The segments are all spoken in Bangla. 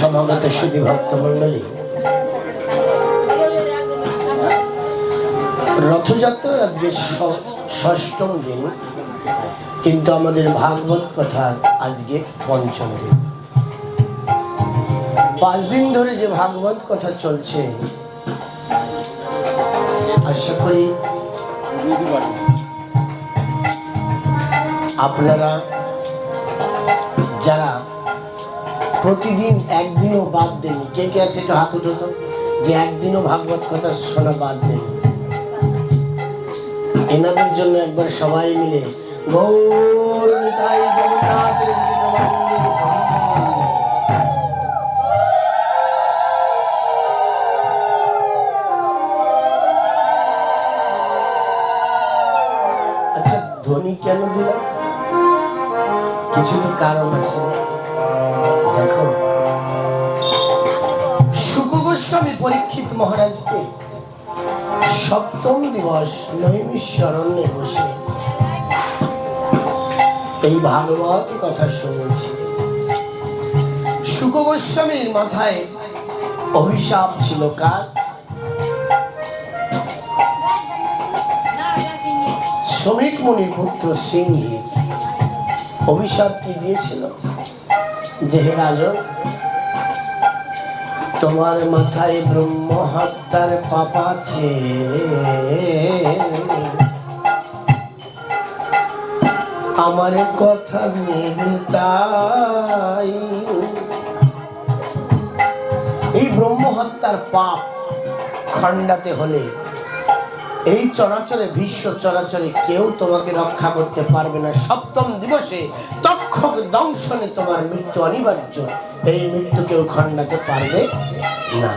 সমাগত সুদী ভক্ত মন্ডলী রথযাত্রার আজকে ষষ্ঠম দিন, কিন্তু আমাদের ভাগবত কথার আজকে পঞ্চম দিন। পাঁচ দিন ধরে যে ভাগবত কথা চলছে, আশা করি আপনারা প্রতিদিন একদিনও বাদ দেন। কে কে আছে একটু হাত উঠো তো। যে একদিনও ভাগবত কথা শোনা বাদ দেন। এনাদের জন্য একবার সবাই মিলে গৌর নিতাই আচ্ছা ধ্বনি কেন দিলাম? কিছু তো কারণ আছে। পরীক্ষিত মহারাজকে সপ্তম দিবস বসে এই ভাগবত কথা মাথায় অভিশাপ ছিল কার? শ্রমিক মুনির পুত্র সিংহী অভিশাপ কি দিয়েছিল। তোমার মাথায় ব্রহ্ম হত্যার পাপ আছে। আমার কথা নেবে তাই। এই ব্রহ্ম হত্যার পাপ খণ্ডাতে হলে এই চরাচরে বিশ্ব চরাচরে কেউ তোমাকে রক্ষা করতে পারবে না। সপ্তম দিবসে তক্ষক দংশনে তোমার মৃত্যু অনিবার্য। এই মৃত্যু কেউ খণ্ডাতে পারবে না।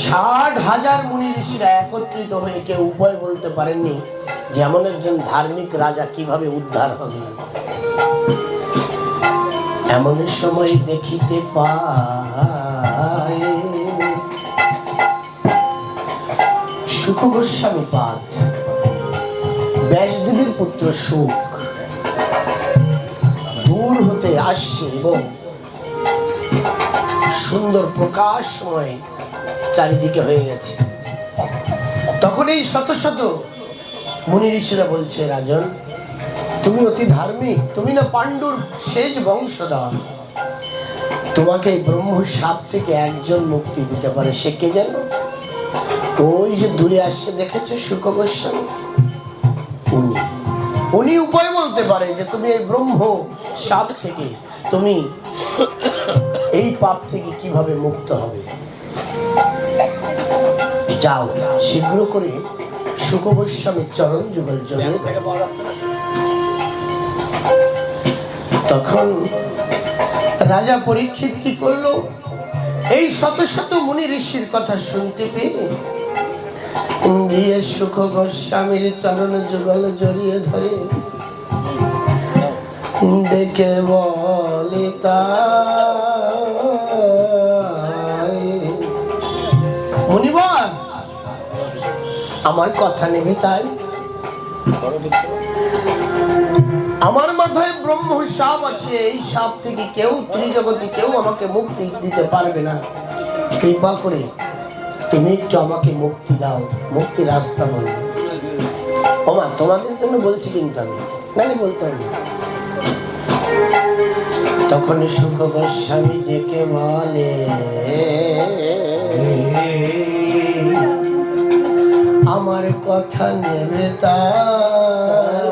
ষাট হাজার মুনি ঋষিরা একত্রিত হয়ে কেউ উপায় বলতে পারেননি যেমন একজন ধার্মিক রাজা কীভাবে উদ্ধার হবে। এমন সময় দেখিতে পায়। সুখ গোস্বামী পাদ। ব্যাসদেবীর পুত্র সুখ দূর হতে আসছে এবং সুন্দর প্রকাশময় চারিদিকে হয়ে গেছে। তখন এই শত শত মুনি ঋষিরা বলছে, রাজন, তুমি অতি ধার্মিক, তুমি না পাণ্ডুর শেষ বংশধর। তোমাকে ব্রহ্ম সাপ থেকে একজন মুক্তি দিতে পারে, সে কে জানো? ওই যে দূরে আসছে, দেখেছ শুক গোস্বামী উনি উনি উপায় বলতে পারে যে তুমি এই ব্রহ্ম সাপ থেকে তুমি এই পাপ থেকে কীভাবে মুক্ত হবে? যাও, শীঘ্র করে শুক গোস্বামীর চরণ যুগল জড়িয়ে তখন রাজা পরীক্ষিত কি করল? এই শত শত মুনি ঋষির কথা শুনতে পেয়ে গিয়ে সুখ গোস্বামীর চরণ যুগল জড়িয়ে ধরে। ডেকে বলে তাই। আমার কথা নেবে তাই? আমার মাথায় ব্রহ্ম সাপ আছে, এই সাপ থেকে কেউ ত্রিজগতে কেউ আমাকে মুক্তি দিতে পারবে না। কৃপা করে তুমি একটু আমাকে মুক্তি দাও, মুক্তি রাস্তা বলো। ওমা, তোমাদের জন্য বলছি কিন্তু আমি। নালে বলতে হবে তখন সুখ গোস্বামী ডেকে বলে, আমার কথা নেবে তাই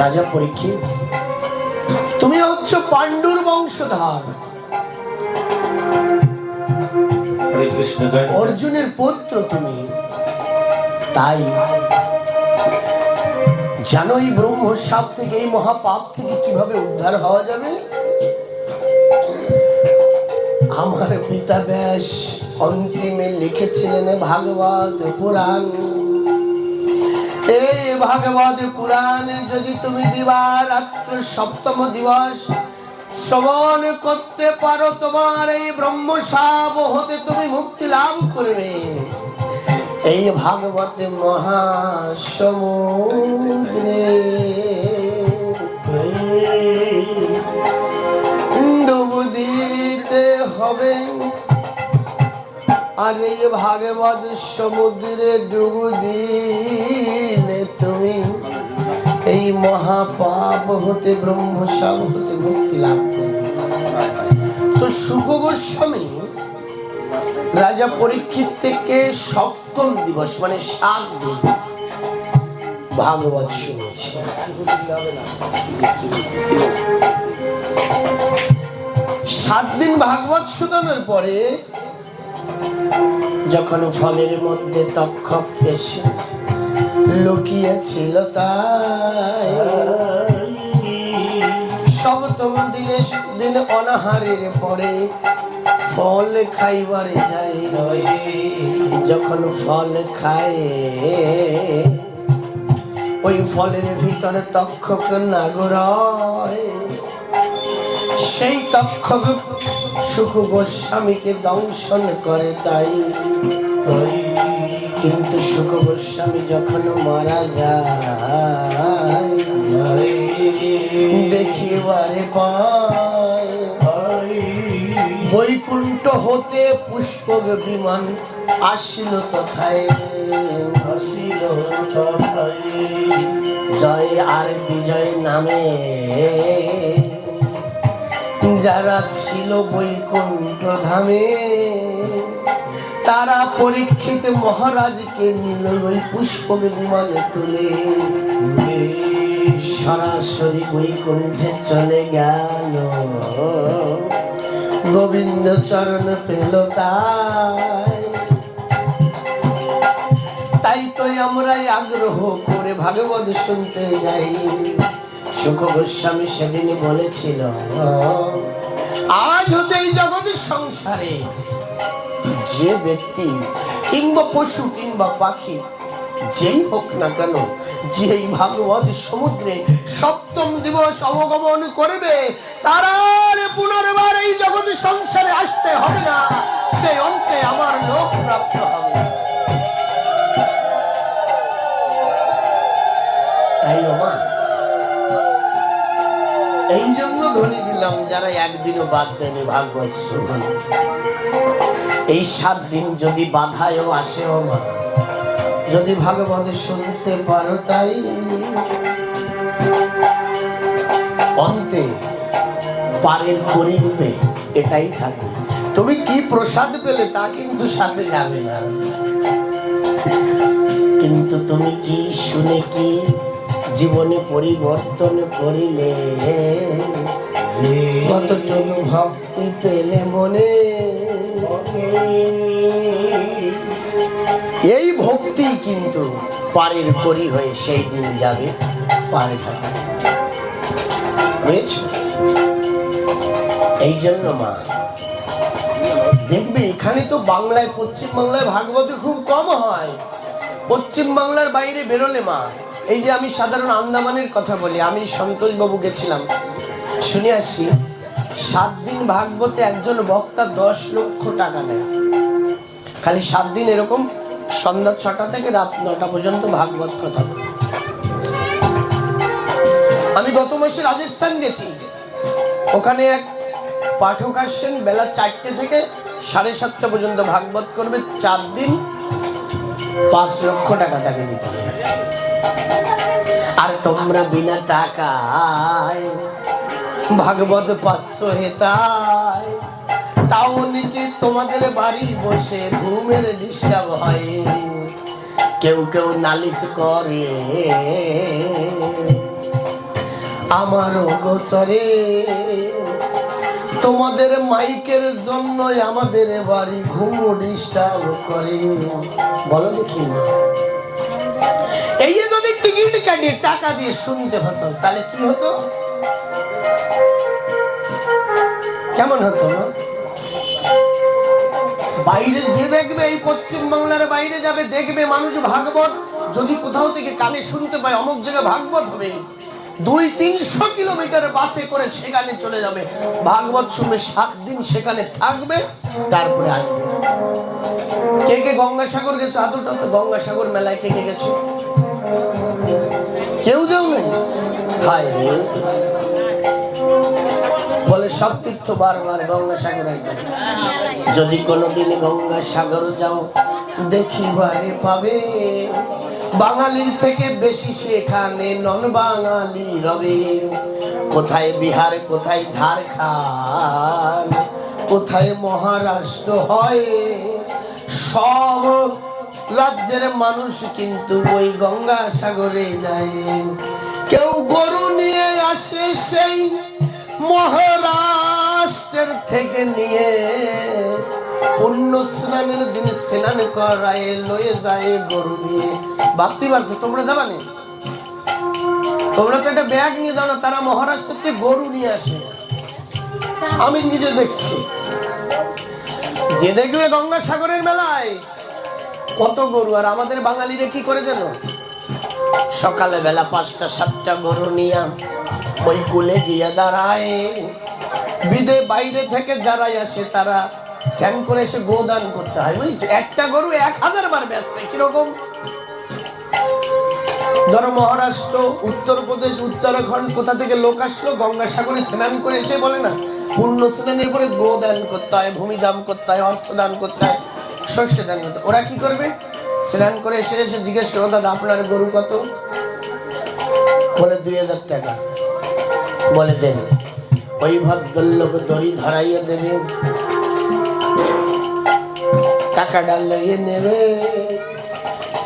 রাজা পরীক্ষিত তুমি হচ্ছ পাণ্ডুর বংশধর। অর্জুনের পুত্র তুমি। তাই জানো এই ব্রহ্ম সাপ থেকে এই মহাপাপ থেকে কীভাবে উদ্ধার হওয়া যাবে? আমার পিতা ব্যাস অন্তিমে লিখেছিলেন ভাগবত পুরাণ। এই ভাগবত পুরাণ যদি তুমি দিবা রাত্র সপ্তম দিবস শ্রবণ করতে পারো তোমার এই ব্রহ্ম সাপ, হতে তুমি মুক্তি লাভ করবে। এই ভাগবত মহাসমুদ্রে। ডুব দিতে হবে। আর এই ভাগবত সমুদ্রে ডুব দিলে তুমি এই মহাপাপ হতে ব্রহ্মসাপ হতে মুক্তি লাভ করবে। তো শুভ গোস্বামী, রাজা পরীক্ষিত থেকে সপ্তম দিবস মানে সাত দিন, ভাগবত সাত দিন ভাগবত শোনানোর পরে যখন ফলের মধ্যে তক্ষক এসে লুকিয়েছিল তাই। সপ্তম দিনে দিন অনাহারের পরে ফল খাইবারে যায়। যখন ফল খায়, ওই ফলের ভিতরে তক্ষক নাগরয় সেই তক্ষক সুখ গোস্বামীকে দংশন করে তাই। কিন্তু সুখ গোস্বামী যখন মারা যায় দেখিবারে পায়। বৈকুণ্ঠ হতে পুষ্প বিমান আসিল তথায়। জয় আর বিজয় নামে। যারা ছিল বৈকুণ্ঠ ধামে তারা পরীক্ষিত মহারাজকে নিল ওই পুষ্প বিমানে তুলে। সরাসরি বৈকুণ্ঠে চলে গেল। গোবিন্দ চরণ পেল তাই। তাই তো আমরাই আগ্রহ করে ভাগবত শুনতে যাই। সুখ গোস্বামী সেদিন বলেছিল, আজ হতে এই জগৎ সংসারে যে ব্যক্তি কিংবা পশু কিংবা পাখি যেই হোক না কেন, যেই ভাগবত সমুদ্রে সপ্তম দিবস অবগমন করবে, তারা আর পুনর্বার এই জগৎ সংসারে আসতে হবে না। সেই অন্তে আমার লোক প্রাপ্ত হবে। তাই ওমা এই জন্য ধরে দিলাম যারা একদিনও বাদ দেয়নি ভাগবত শুনুন এই সাত দিন যদি বাধায়ও আসে মা যদি ভাগবত শুনতে পারো তাই। অন্তে পারের করিবে এটাই থাকবে। তুমি কি প্রসাদ পেলে তা কিন্তু সাথে যাবে না। কিন্তু তুমি কি শুনে কি জীবনে পরিবর্তন করিলে? কতটুকু ভক্তি পেলে মনে? এই ভক্তি কিন্তু পারের করি হয়ে সেই দিন যাবে পারে থাকা বুঝেছ? এই জন্য মা, দেখবে এখানে তো বাংলায় পশ্চিম বাংলায় ভাগবত খুব কম হয়। পশ্চিম বাংলার বাইরে বেরোলে মা, এই যে আমি সাধারণ আন্দামানের কথা বলি, আমি সন্তোষবাবু গেছিলাম। শুনে আসি সাত দিন ভাগবতে একজন বক্তা দশ লক্ষ টাকা নেয়। খালি সাত দিন এরকম সন্ধ্যা ছটা থেকে রাত নটা পর্যন্ত ভাগবত কথা। আমি গত মাসে রাজস্থান গেছি। ওখানে এক পাঠক আসছেন, বেলা চারটে থেকে সাড়ে সাতটা পর্যন্ত ভাগবত করবে, চার দিন পাঁচ লক্ষ টাকা তাকে দিতে হবে। আর তোমরা বিনা টাকায় ভাগবত পাচ্ছ হেতায়। তাও নাকি তোমাদের বাড়ি বসে ঘুমের ডিস্টার্ব হয়? কেউ কেউ নালিশ করে আমারও গোচরে তোমাদের মাইকের জন্যই আমাদের বাড়ি ঘুম ডিস্টার্ব করে। বলো দেখি না। এই যদি টিকিট কাটিয়ে টাকা দিয়ে শুনতে হতো, তাহলে কি হতো? কেমন হতো বাইরে যে দেখবে এই পশ্চিম বাংলার বাইরে যাবে, দেখবে মানুষ ভাগবত। যদি কোথাও থেকে কানে শুনতে পায়, অমুক জায়গায় ভাগবত হবে। দুই তিনশো কিলোমিটার বাসে করে সেখানে চলে যাবে। ভাগবত শুনবে, সাত দিন সেখানে থাকবে, তারপরে আসবে। কে কে গঙ্গাসাগর গেছো? আদরটা তো গঙ্গাসাগর মেলায় কে কে গেছো? কেউ যাও নাই? হায় রে! বলে সব তীর্থ বারবার গঙ্গাসাগর যদি কোনোদিন গঙ্গাসাগর যাও, দেখিবারে পাবে। বাঙালির থেকে বেশি সেখানে নন বাঙালি রবে। কোথায় বিহার, কোথায় ঝাড়খণ্ড, কোথায় মহারাষ্ট্র হয়? সব রাজ্যের মানুষ কিন্তু ওই গঙ্গা সাগরে যায়। কেউ গরু নিয়ে আসে সেই মহারাষ্ট্রের থেকে নিয়ে পুণ্য স্নানের দিন স্নান করায় লয়ে যায় গরু দিয়ে। ভাবতে পারছ, তোমরা যাবানি তোমরা তো একটা ব্যাগ নিয়ে যাও না, তারা মহারাষ্ট্র থেকে গরু নিয়ে আসে। আমি নিজে দেখছি। যে দেখবে গঙ্গাসাগরের মেলায়, কত গরু, আর আমাদের বাঙালিরা কি করে যেন সকালে বেলা পাঁচটা, সাতটা গরু নিয়ে ওই কুলে গিয়ে দাঁড়ায়। বিদে বাইরে থেকে যারাই আসে তারা স্যান করে এসে গোদান করতে হয়। বুঝছ? একটা গরু এক হাজার বার ব্যস্ত কীরকম? ধরো মহারাষ্ট্র, উত্তরপ্রদেশ, উত্তরাখণ্ড, কোথা থেকে লোক আসলো, গঙ্গাসাগরে স্নান করে এসে বলে না, পূর্ণ স্নানের পরে গো দান করতে হয় ভূমি দান করতে হয়, অর্থ দান করতে হয়, শস্য দান করতে। ওরা কি করবে? স্নান করে এসে এসে জিজ্ঞেস করো দাদা, আপনার গরু কত? বলে, দুই হাজার টাকা। বলে দেন ওই ভদ্রলোক দড়ি ধরাইয়া দেবে। টাকা ডালিয়ে নেবে।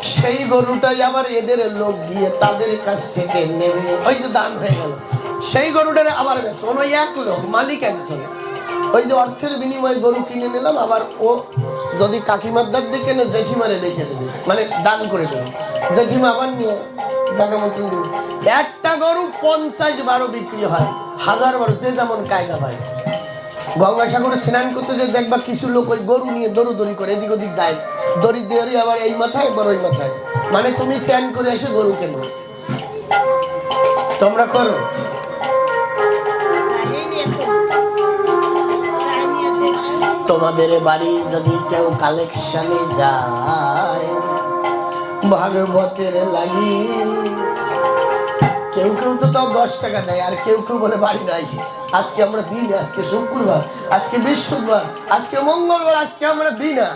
সেই গরুটাই আবার এদের লোক গিয়ে তাদের কাছ থেকে নেবে। ওই যে দান হয়ে গেল। সেই গরুটার আবার বেশ ওই এক লোক, মালিক একজন। ওই যে অর্থের বিনিময়ে গরু কিনে নিলাম, আবার ও যদি কাকিমার দিকে না জেঠিমারে বেঁচে দেবে মানে দান করে দেবে। জেঠিমা আবার নিয়ে জায়গা একটা গরু পঞ্চাশ বারো বিক্রি হয়। হাজার বারো, যে যেমন কায়দা পায় গঙ্গাসাগরে স্নান করতে যে দেখবা কিছু লোক ওই গরু নিয়ে দৌড় দড়ি করে, এদিক ওদিক যায়। দড়ি দিয়ে আবার এই মাথায় আবার ওই মাথায়। মানে তুমি স্নান করে এসে গরু কেন? তোমরা করো। তোমাদের বাড়ি যদি কেউ কালেকশনে যায় ভাগবতের লাগি। কেউ কেউ তো তাও দশ টাকা দেয় আর কেউ কেউ বলে বাড়ি নাই। আজকে আমরা দিই না আজকে শুক্রবার, আজকে বৃহস্পতিবার, আজকে মঙ্গলবার, আজকে আমরা দিই না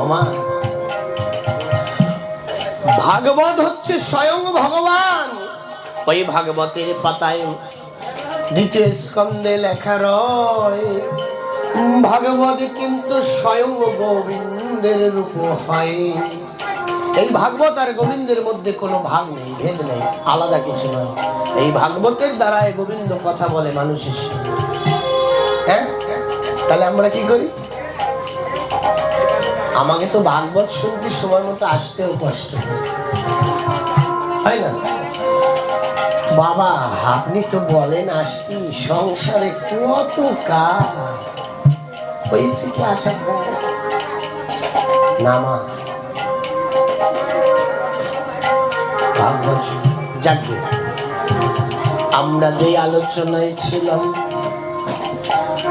ওমা। ভাগবত হচ্ছে স্বয়ং ভগবান। ওই ভাগবতের পাতায় দ্বিতীয় স্কন্ধে লেখা রয়, ভাগবত কিন্তু স্বয়ং গোবিন্দের রূপ হয়। এই ভাগবত আর গোবিন্দের মধ্যে কোনো ভাগ নেই, ভেদ নেই, আলাদা কিছু নয়। এই ভাগবতের দ্বারাই গোবিন্দ কথা বলে মানুষের সঙ্গে। হ্যাঁ? তাহলে আমরা কি করি? আমাকে তো ভাগবত শুনতে সময় মতো আসতেও কষ্ট। হয়। না? বাবা, আপনি তো বলেন আসতি সংসারে কত কাজ। ওই থেকে আসা যায় না মা ভাগবত যাকে আমরা যে আলোচনায় ছিলাম,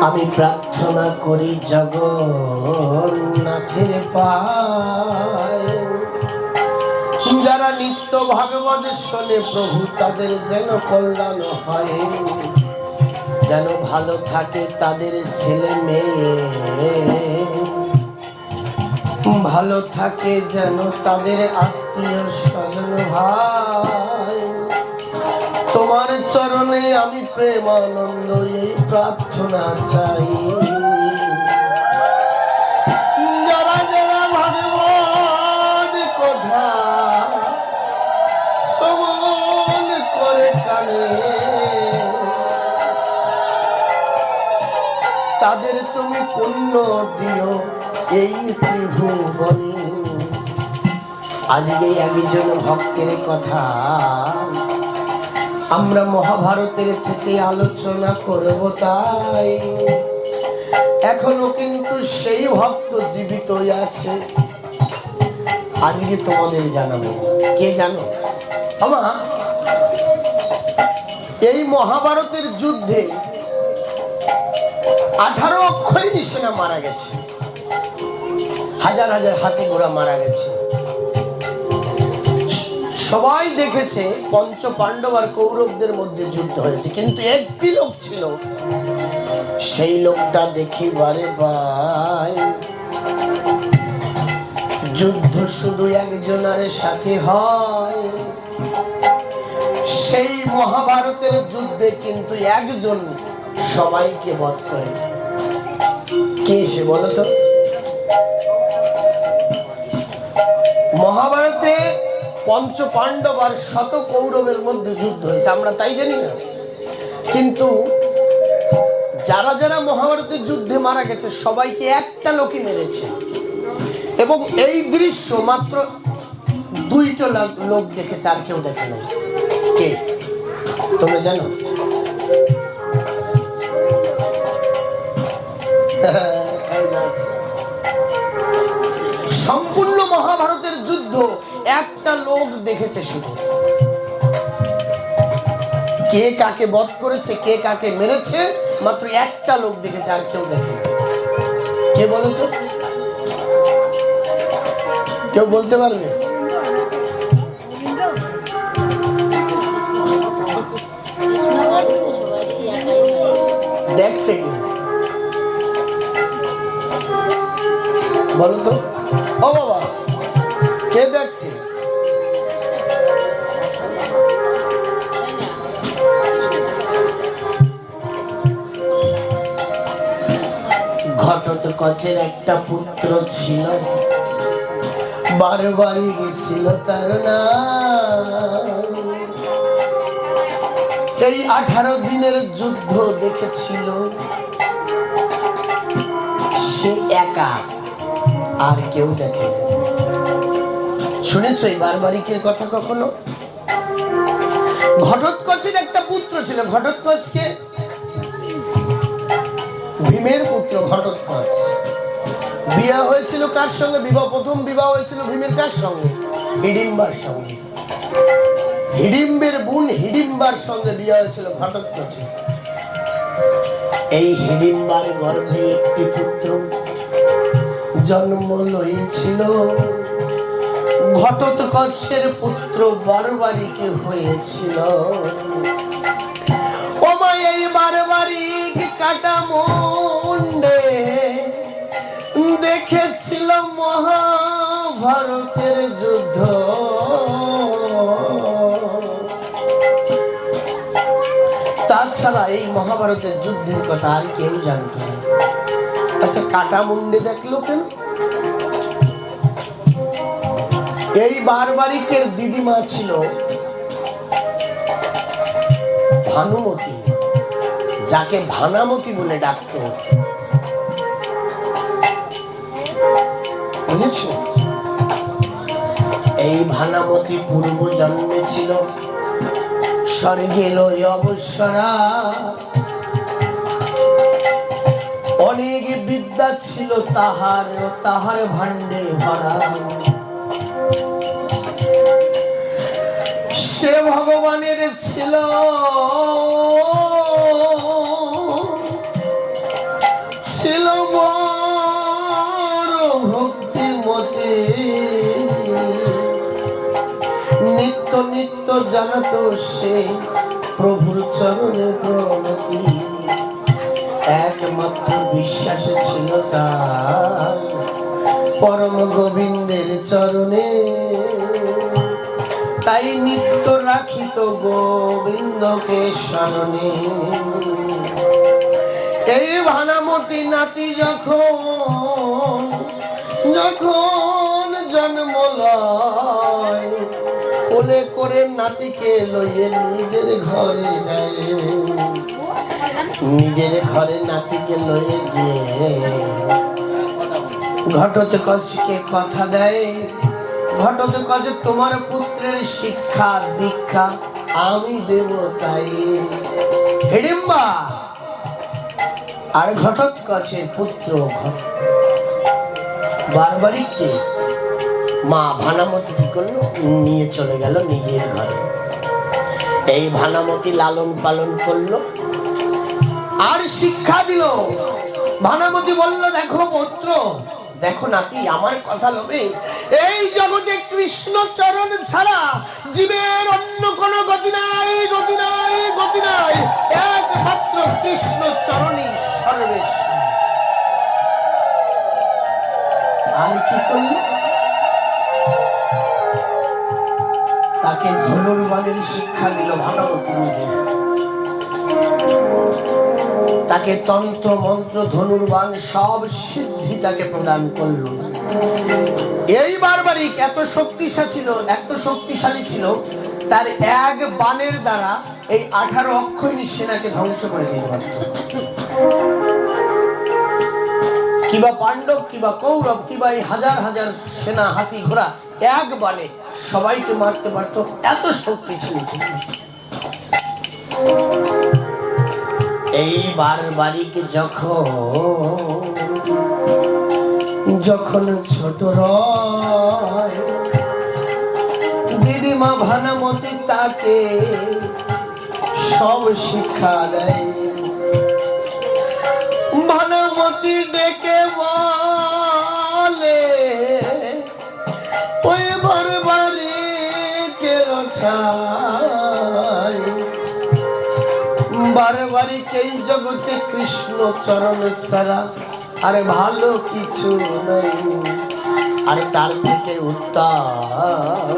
আমি প্রার্থনা করি জগন্নাথের পায়। যারা নিত্য ভাগবত শোনে, প্রভু তাদের যেন কল্যাণ হয়। যেন ভালো থাকে তাদের ছেলে মেয়ে। ভালো থাকে যেন তাদের আত্মীয় স্বজন ভাই তোমার চরণে আমি প্রেমানন্দ এই প্রার্থনা চাই। কথা শ্রবণ করে কানে, তাদের তুমি পুণ্য দিও এই ত্রিভুবনে। আজকে একজন ভক্তের কথা আমরা মহাভারতের থেকে আলোচনা করব তাই। এখনও কিন্তু সেই ভক্ত জীবিতই আছে। আজকে তোমাদের জানাব। কে জানো? আমা, এই মহাভারতের যুদ্ধে আঠারো অক্ষয় নিশানা মারা গেছে। হাজার হাজার হাতি ঘোড়া মারা গেছে। সবাই দেখেছে পঞ্চ পাণ্ডব আর কৌরবদের মধ্যে যুদ্ধ হয়েছে, কিন্তু একটি লোক ছিল। সেই লোকটা দেখি বারে বাই। যুদ্ধ শুধু একজনের সাথে হয়। সেই মহাভারতের যুদ্ধে কিন্তু একজন সবাইকে বধ করে। কে সে বলতো মহাভারতে পঞ্চ পাণ্ডব আর শত কৌরবের মধ্যে যুদ্ধ হয়েছে, আমরা তাই জানি না। কিন্তু যারা যারা মহাভারতের যুদ্ধে মারা গেছে, সবাইকে একটা লোকই মেরেছে। এবং এই দৃশ্য মাত্র দুইটা লোক- দেখেছে, আর কেউ দেখে নাই। কে? তোমরা জানো? একটা লোক দেখেছে শুধু। কে কাকে বধ করেছে, কে কাকে মেরেছে, মাত্র একটা লোক দেখেছে, আর কেউ দেখে কে বলো তো কেউ বলতে পারবে? দেখছে কি? তো ও বাবা ঘটোৎকচের একটা পুত্র ছিল। বারে বাড়ি গেছিল তার না এই আঠারো দিনের যুদ্ধ দেখেছিল। সে একা আর কেউ দেখে শুনেছ এই বারবারিকের কথা কখনো? ঘটোৎকচের একটা পুত্র ছিল। ঘটোৎকচকে কার সঙ্গে বিবাহ? প্রথম বিবাহ হয়েছিল ভীমের কার সঙ্গে? হিডিম্বার সঙ্গে। হিডিম্বের বোন হিডিম্বার সঙ্গে বিয়ে হয়েছিল ঘটোৎকচের এই হিডিম্বার গর্ভে একটি পুত্র জন্ম লইছিল। ঘটোৎকচের পুত্র বারবারিকে হয়েছিল। ওমাই এই বারবারিক কাটা মহাভারতের যুদ্ধ। তাছাড়া এই মহাভারতের যুদ্ধের কথা আর কেউ জানতো না। আচ্ছা কাটা মুন্ডে দেখল কেন? এই বারবারিকের দিদিমা ছিল ভানুমতি, যাকে ভানামতি বলে ডাকতো। বুঝেছ? এই ভানামতি পূর্ব জন্মে ছিল। স্বর্গে লই অবসরা। অনেক বিদ্যা ছিল তাহার তাহার ভাণ্ডে ভরা। সে ভগবানের ছিল। জানাতো সে প্রভুর চরণে প্রণতি। একমাত্র বিশ্বাস ছিল তার। পরম গোবিন্দের চরণে। তাই নিত্য রাখিত গোবিন্দকে স্মরণে। এই ভানামতি নাতি যখন যখন জন্ম লয় কোলে করে নাতিকে লইয়ে নিজের ঘরে নিজের ঘরে নাতিকে লইয়ে গিয়ে। ঘটতে কচকে কথা দেয়। ঘটতে কচে তোমার পুত্রের শিক্ষা দীক্ষা আমি দেব তাই। হিড়িম্বা আর ঘটক কাছে পুত্র বারবারিককে মা ভানামতি কি করল? নিয়ে চলে গেল নিজের ঘরে। এই ভানামতি লালন পালন করল। আর শিক্ষা দিল। ভানামতি বলল, দেখো পুত্র, দেখো নাতি, আমার কথা লোভে। এই জগতে কৃষ্ণ চরণ ছাড়া জীবের অন্য কোনো গতি নাই গতি নাই গতি নাই। একমাত্র কৃষ্ণ চরণই সর্বেশ্বর। আর কি করল? তাকে ধনুর্বাণের শিক্ষা দিল ভাগবতী তাকে তন্ত্র, মন্ত্র, ধনুর্বাণ সব সিদ্ধি তাকে প্রদান করল। এই বারবারিক এত শক্তিশালী ছিল, এত শক্তিশালী ছিল, তার এক বাণের দ্বারা এই আঠারো অক্ষয়ণী সেনাকে ধ্বংস করে পারত। কিবা পাণ্ডব, কিবা কৌরব, কিবা এই হাজার হাজার সেনা হাতি ঘোড়া এক বাণে সবাইকে মারতে পারতো, এত শক্তিশালী ছিল। এই বারবারিক যখন যখন ছোট রয়, দিদিমা ভানামতি তাকে সব শিক্ষা দেয়। ভানামতি ডেকে বলে, ওই বারবারিকে রঠায় বারবারিক এই জগতে কৃষ্ণ চরণ ছাড়া আরে ভালো কিছু নেই। আরে তার থেকে উত্তম।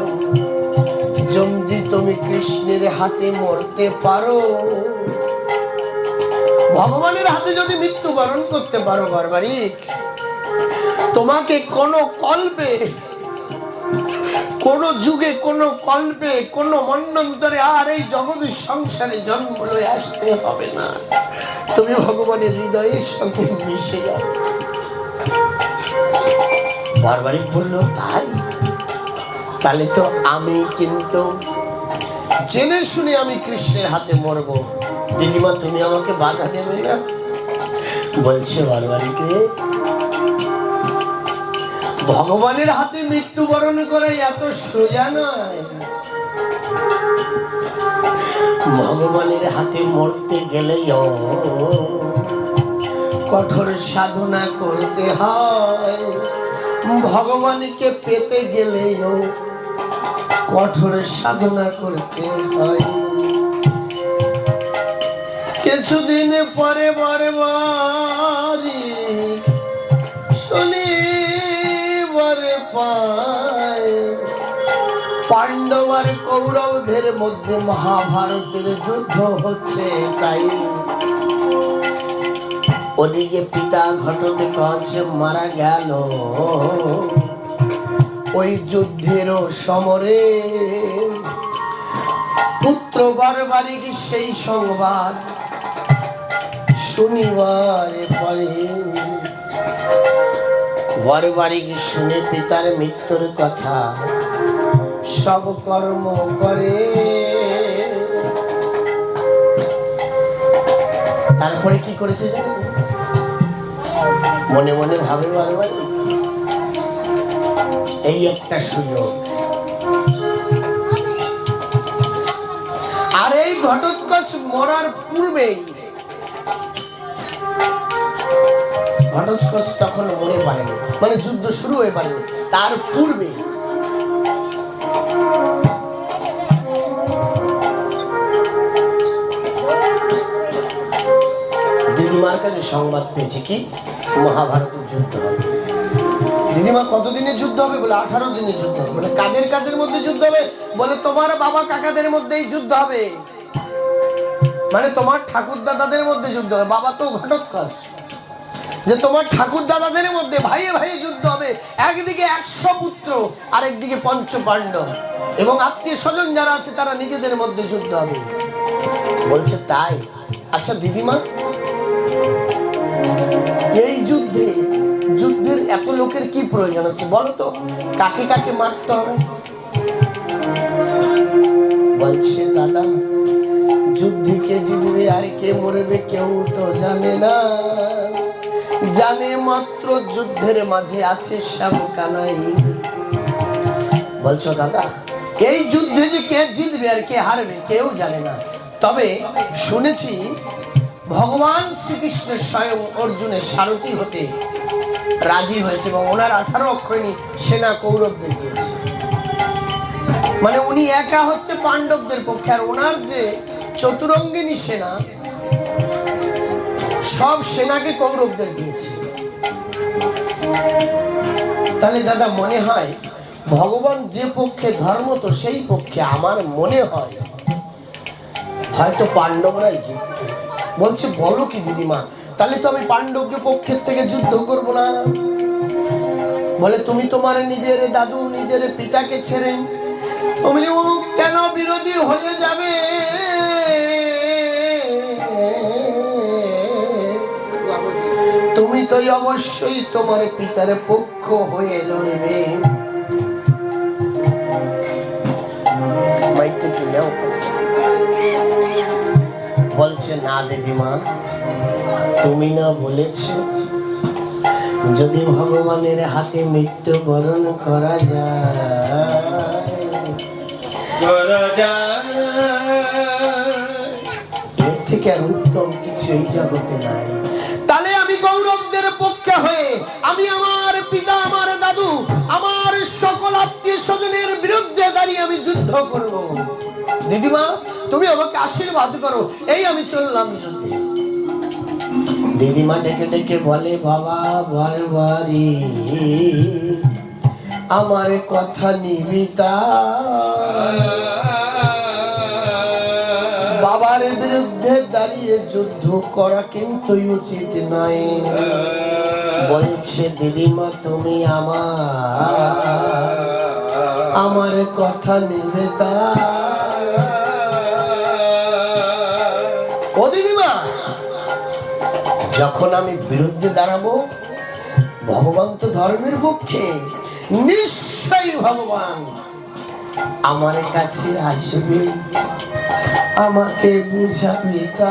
জমজি তুমি কৃষ্ণের হাতে মরতে পারো। ভগবানের হাতে যদি মৃত্যুবরণ করতে পারো, বারবারিক, তোমাকে কোনো কল্পে, কোন যুগে, কোন কল্পে, কোন মন্ডন্তরে আর এই জগতের সংসারে জন্ম লয়ে আসতে হবে না। তুমি ভগবানের হৃদয়ের সঙ্গে মিশে যাবে বারবারিক বলল, তাই? তাহলে তো আমি কিন্তু জেনে শুনে আমি কৃষ্ণের হাতে মরবো। দিদিমা, তুমি আমাকে বাধা দেবে না? বলছে বারবারিকে ভগবানের হাতে মৃত্যুবরণ করে এত সোজা নয়। ভগবানের হাতে মরতে গেলেও কঠোর সাধনা করতে হয়। ভগবানকে পেতে গেলেও কঠোর সাধনা করতে হয়। কিছুদিন পরে বারে বারি শনিবারে পায়। পাণ্ডব আর কৌরবদের মধ্যে মহাভারতের যুদ্ধ হচ্ছে তাই। ওদিকে পিতা ঘটতে কাছে মারা গেল। ওই যুদ্ধেরও সমরে পুত্র বারবারিক সেই সংবাদ। শনিবারে পরে। বারবারিক শুনে পিতার মৃত্যুর কথা? সব কর্ম করে। তারপরে কি করেছে জানেন মনে মনে ভাবে বারবার। এই একটা সুযোগ। আর এই ঘটোৎকচ মরার পূর্বেই ঘটোৎকচ তখন মরে পারেনি মানে যুদ্ধ শুরু হয়ে পারেনি তার পূর্বে দিদিমার কাছে সংবাদ পেয়েছি কি? মহাভারতের যুদ্ধ হবে। দিদিমা কতদিনের যুদ্ধ হবে বলে? আঠারো দিনের যুদ্ধ হবে। বলে কাদের কাদের মধ্যে যুদ্ধ হবে? বলে তোমার বাবা কাকাদের মধ্যেই যুদ্ধ হবে। মানে তোমার ঠাকুর দাদাদের মধ্যে যুদ্ধ হবে। বাবা তো ঘটোৎকচ। যে তোমার ঠাকুর দাদাদের মধ্যে ভাইয়ে ভাইয়ে যুদ্ধ হবে। একদিকে একশো পুত্র আর একদিকে পঞ্চ পাণ্ডব এবং আত্মীয় স্বজন যারা আছে, তারা নিজেদের মধ্যে যুদ্ধ হবে। বলছে, তাই? আচ্ছা দিদিমা, এই যুদ্ধে, যুদ্ধের এত লোকের কি প্রয়োজন আছে? বলো তো, কাকে কাকে মারতে হবে? বলছে, দাদা, যুদ্ধে কে জিতবে আর কে মরবে কেউ তো জানে না। জানে মাত্র যুদ্ধের মাঝে আছে শ্যাম কানাই বলছো দাদা, এই যুদ্ধে যে কে জিতবে আর কে হারবে কেউ জানে না। তবে শুনেছি ভগবান শ্রীকৃষ্ণ স্বয়ং অর্জুনের সারথি হতে রাজি হয়েছে এবং ওনার আঠারো অক্ষয়ণী সেনা কৌরবদের দিয়েছে। মানে উনি একা হচ্ছে পাণ্ডবদের পক্ষে, আর ওনার যে চতুরঙ্গিনী সেনা সব সেনাকে কৌরবদের দিয়েছে। তাহলে দাদা, মনে হয় ভগবান যে পক্ষে ধর্ম, তো সেই পক্ষে আমার মনে হয়। হয়তো পাণ্ডবরাই জিতবে। বলছে, বলো কি দিদিমা, তাহলে তো আমি পাণ্ডবকে পক্ষের থেকে যুদ্ধ করব না। বলে, তুমি তোমার নিজের দাদু, নিজের পিতাকে ছেড়ে তুমি কেন বিরোধী হয়ে যাবে? তো অবশ্যই তোমার পিতার পক্ষ হয়ে লড়বে। বলছে না দিদিমা তুমি না বলেছ যদি ভগবানের হাতে মৃত্যু বরণ করা যায় করা যায়। এর থেকে আর উত্তম কিছু এই জগতে নাই। করব। দিদিমা তুমি আমাকে আশীর্বাদ করো। এই আমি চললাম যুদ্ধে। দিদিমা ডেকে ডেকে বলে বাবা বারবারি আমার কথা নিবিতা বাবার বিরুদ্ধে দাঁড়িয়ে যুদ্ধ করা কিন্তু উচিত নয়। বলছে দিদিমা তুমি আমার আমার কথা নেবে তা। ও দিদিমা, যখন আমি বিরুদ্ধে দাঁড়াবো, ভগবান তো ধর্মের পক্ষে, নিশ্চয়ই ভগবান আমার কাছে আসবে, আমাকে বুঝাবি দিদি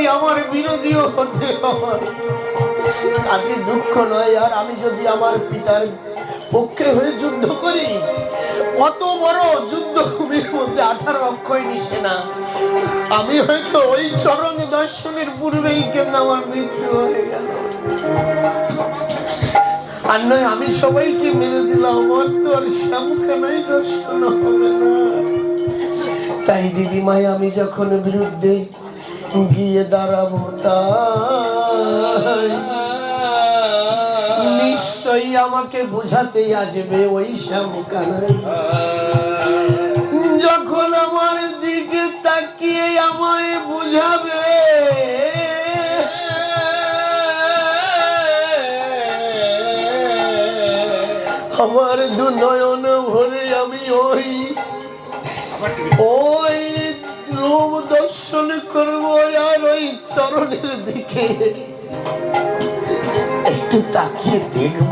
যদি আমার বিরোধীও হতে তাতে দুঃখ নয়। আর আমি যদি আমার পিতার পক্ষে হয়ে যুদ্ধ করি, অত বড় যুদ্ধ ভূমির মধ্যে আঠারো অক্ষয় নিশে আমি হয়তো ওই চরণ দর্শনের পূর্বেই আমার মৃত্যু হয়ে গেল। আর নয়, আমি সবাইকে মেনে দিলাম। আমার তো আর দর্শন হবে না। তাই দিদিমাই, আমি যখন বিরুদ্ধে গিয়ে দাঁড়াবো তাই। নিশ্চয়ই আমাকে বুঝাতে আসবে ওই শ্যামকানাই। যখন আমার দিকে তাকিয়ে আমায় বুঝাবে আমার দু নয়ন ভরে আমি ওই ওই রূপ দর্শন করব আর ওই চরণের দিকে। একটু তাকিয়ে দেখব।